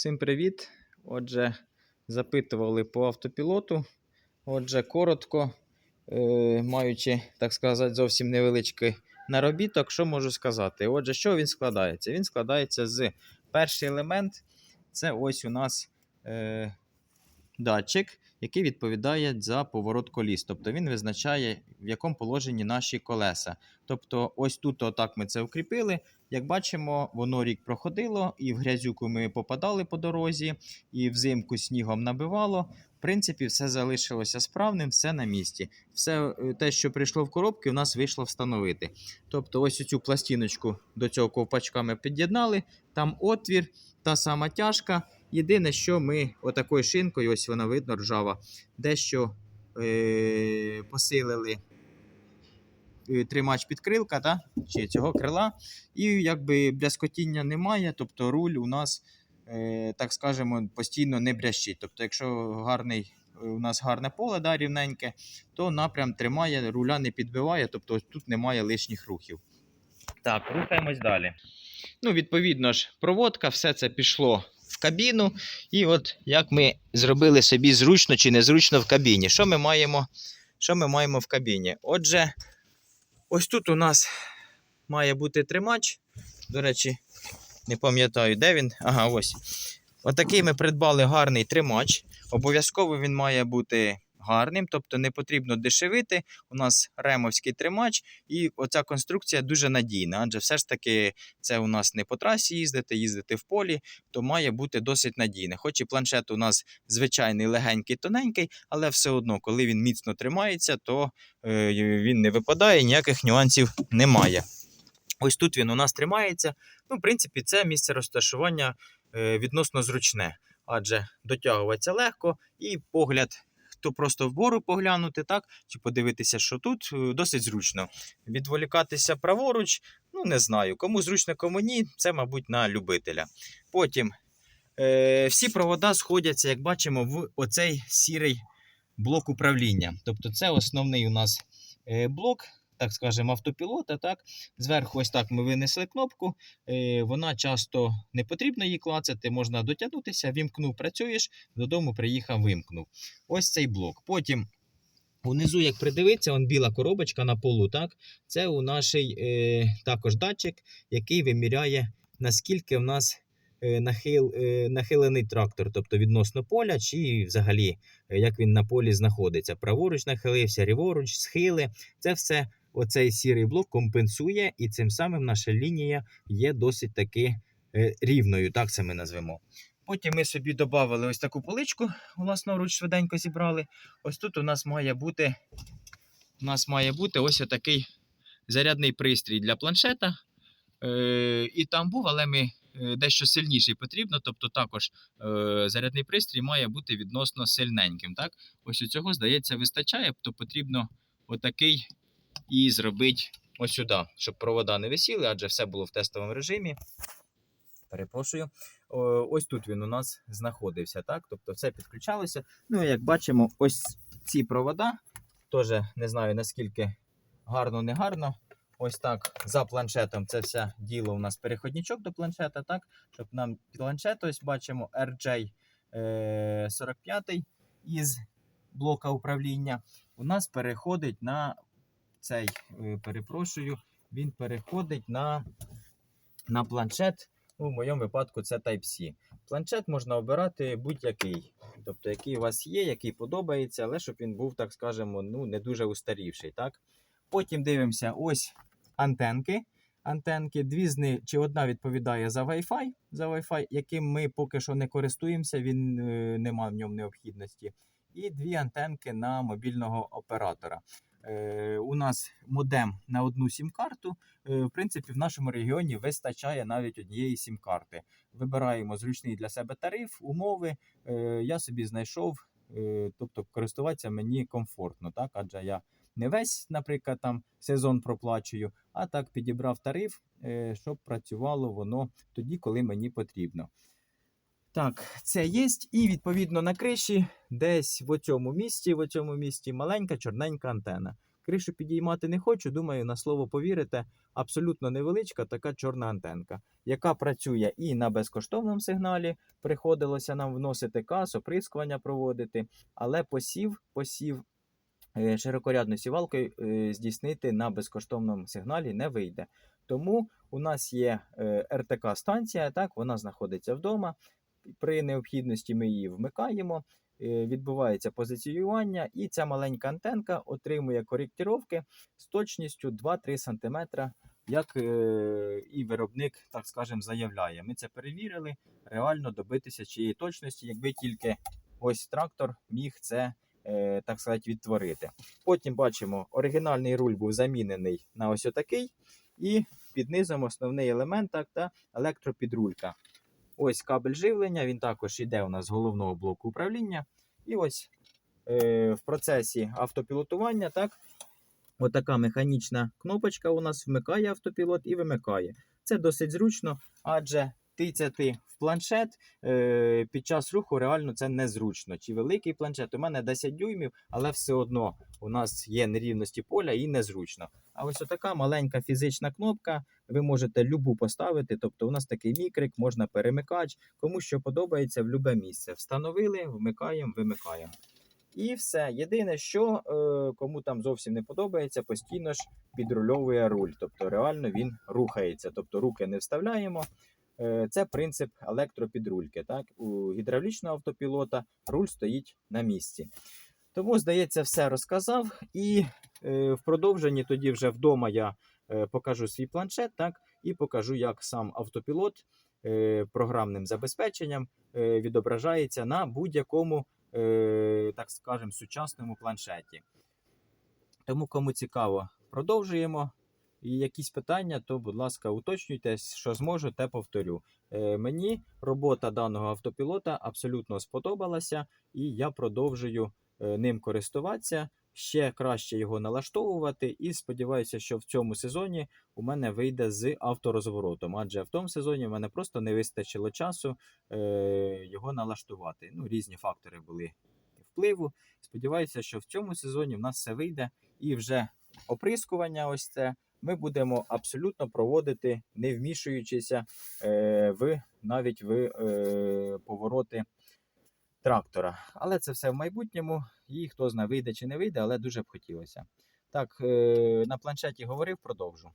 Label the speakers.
Speaker 1: Всім привіт! Отже, запитували по автопілоту. Отже, коротко, е, маючи, так сказати, зовсім невеличкий наробіток, що можу сказати? Отже, що він складається? Він складається з перший елемент це ось у нас е, датчик, який відповідає за поворот коліс. Тобто він визначає, в якому положенні наші колеса. Тобто, ось тут отак ми це укріпили. Як бачимо, воно рік проходило, і в грязюку ми попадали по дорозі, і взимку снігом набивало. В принципі, все залишилося справним, все на місці. Все е, те, що прийшло в коробки, у нас вийшло встановити. Тобто, ось цю пластиночку до цього ковпачка ми під'єднали, там отвір, та сама тяжка. Єдине, що ми отакою шинкою, ось вона видно, ржава, дещо е- посилили е, тримач підкрилка, та? чи цього крила. І якби бляскотіння немає, тобто руль у нас, е, так скажемо, постійно не брящить. Тобто, якщо гарний, е, у нас гарне поле да, рівненьке, то напрям тримає, руля не підбиває, тобто тут немає лишніх рухів. Так, рухаємось далі. Ну, відповідно ж, проводка, все це пішло в кабіну. І от як ми зробили собі зручно чи незручно в кабіні. Що ми маємо, що ми маємо в кабіні? Отже, ось тут у нас має бути тримач. До речі, не пам'ятаю, де він. Ага, ось. Отакий ми придбали гарний тримач. Обов'язково він має бути гарним, тобто не потрібно дешевити. У нас ремовський тримач, і оця конструкція дуже надійна, адже все ж таки це у нас не по трасі їздити, їздити в полі, то має бути досить надійне. Хоч і планшет у нас звичайний легенький, тоненький, але все одно, коли він міцно тримається, то е, він не випадає, ніяких нюансів немає. Ось тут він у нас тримається. Ну, в принципі, це місце розташування е, відносно зручне, адже дотягується легко і погляд. То просто вгору поглянути, так, чи подивитися, що тут е, досить зручно. Відволікатися праворуч, ну не знаю. Кому зручно, кому ні, це, мабуть, на любителя. Потім е, всі провода сходяться, як бачимо, в оцей сірий блок управління. Тобто, це основний у нас е, блок, так скажемо, автопілота. Так? Зверху, ось так ми винесли кнопку. Е, вона часто не потрібно її клацати, можна дотягнутися, вімкнув, працюєш, додому приїхав, вимкнув. Ось цей блок. Потім. Унизу, як придивитися, он біла коробочка на полу, так? Це у наш е, також датчик, який виміряє, наскільки в нас е, нахил, е, нахилений трактор, тобто відносно поля, чи взагалі е, як він на полі знаходиться. Праворуч нахилився, ліворуч, схили. Це все оцей сірий блок компенсує, і цим самим наша лінія є досить таки е, рівною, так це ми назвемо. Потім ми собі додали ось таку поличку, власноруч швиденько зібрали. Ось тут у нас має бути, у нас має бути ось такий зарядний пристрій для планшета. Е, і там був, але ми е, дещо сильніший потрібно. Тобто також зарядний пристрій має бути відносно сильненьким. Так? Ось у цього, здається, вистачає, то потрібно отакий і зробити ось сюди, щоб провода не висіли, адже все було в тестовому режимі. Перепрошую. Ось тут він у нас знаходився, так? Тобто все підключалося. Ну, як бачимо, ось ці провода. Теж не знаю наскільки гарно, не гарно. Ось так за планшетом це все діло у нас переходничок до планшета, так? Щоб нам планшет, ось бачимо RJ е, 45 із блока управління. У нас переходить на цей, е, перепрошую, він переходить на, на планшет. Ну, в моєму випадку це Type-C. Планшет можна обирати будь-який. Тобто, який у вас є, який подобається, але щоб він був, так скажемо, ну, не дуже устарівший. Так? Потім дивимося ось антенки. Антенки, дві з них, чи одна відповідає за Wi-Fi, за Wi-Fi, яким ми поки що не користуємося, він е, немає в ньому необхідності. І дві антенки на мобільного оператора. Е, у нас модем на одну сім-карту. Е, в принципі, в нашому регіоні вистачає навіть однієї сім-карти. Вибираємо зручний для себе тариф, умови. Е, я собі знайшов, тобто користуватися мені комфортно, так? адже я не весь, наприклад, там сезон проплачую, а так підібрав тариф, щоб працювало воно тоді, коли мені потрібно. Так, це є. І відповідно на криші, десь в цьому місці, в цьому місці маленька чорненька антена. Кришу підіймати не хочу, думаю, на слово повірите, абсолютно невеличка така чорна антенка, яка працює і на безкоштовному сигналі. Приходилося нам вносити кас, оприскування проводити, але посів, посів е, широкорядною сівалкою е, здійснити на безкоштовному сигналі не вийде. Тому у нас є е, РТК-станція, так, вона знаходиться вдома. При необхідності ми її вмикаємо, е, відбувається позиціювання, і ця маленька антенка отримує коректировки з точністю 2-3 см, як е, і виробник, так скажемо, заявляє. Ми це перевірили, реально добитися чиєї точності, якби тільки ось трактор міг це. е, Так сказати, відтворити. Потім бачимо, оригінальний руль був замінений на ось отакий, і під низом основний елемент так, та електропідрулька. Ось кабель живлення, він також йде у нас з головного блоку управління. І ось е, в процесі автопілотування, так, отака механічна кнопочка у нас вмикає автопілот і вимикає. Це досить зручно, адже тицяти в планшет е, під час руху реально це незручно. Чи великий планшет? У мене 10 дюймів, але все одно у нас є нерівності поля і незручно. А ось отака маленька фізична кнопка. Ви можете любу поставити. Тобто, у нас такий мікрик, можна перемикач, кому що подобається в любе місце. Встановили, вмикаємо, вимикаємо. І все. Єдине, що е, кому там зовсім не подобається, постійно ж підрульовує руль. Тобто реально він рухається. Тобто руки не вставляємо. Е, Це принцип електропідрульки. Так? У гідравлічного автопілота руль стоїть на місці. Тому, здається, все розказав. І е, в продовженні тоді вже вдома я е, покажу свій планшет, так, і покажу, як сам автопілот програмним забезпеченням відображається на будь-якому, так скажемо, сучасному планшеті. Тому, кому цікаво, продовжуємо. І якісь питання, то, будь ласка, уточнюйте, що зможу, те повторю. Е, мені робота даного автопілота абсолютно сподобалася, і я продовжую е, ним користуватися, ще краще його налаштовувати. І сподіваюся, що в цьому сезоні у мене вийде з авторозворотом. Адже в тому сезоні в мене просто не вистачило часу е, його налаштувати. Ну, різні фактори були впливу. Сподіваюся, що в цьому сезоні в нас все вийде і вже оприскування. Ось це ми будемо абсолютно проводити, не вмішуючися е, в навіть в е, повороти трактора. Але це все в майбутньому, і хто знає, вийде чи не вийде, але дуже б хотілося. Так, е, на планшеті говорив, продовжу.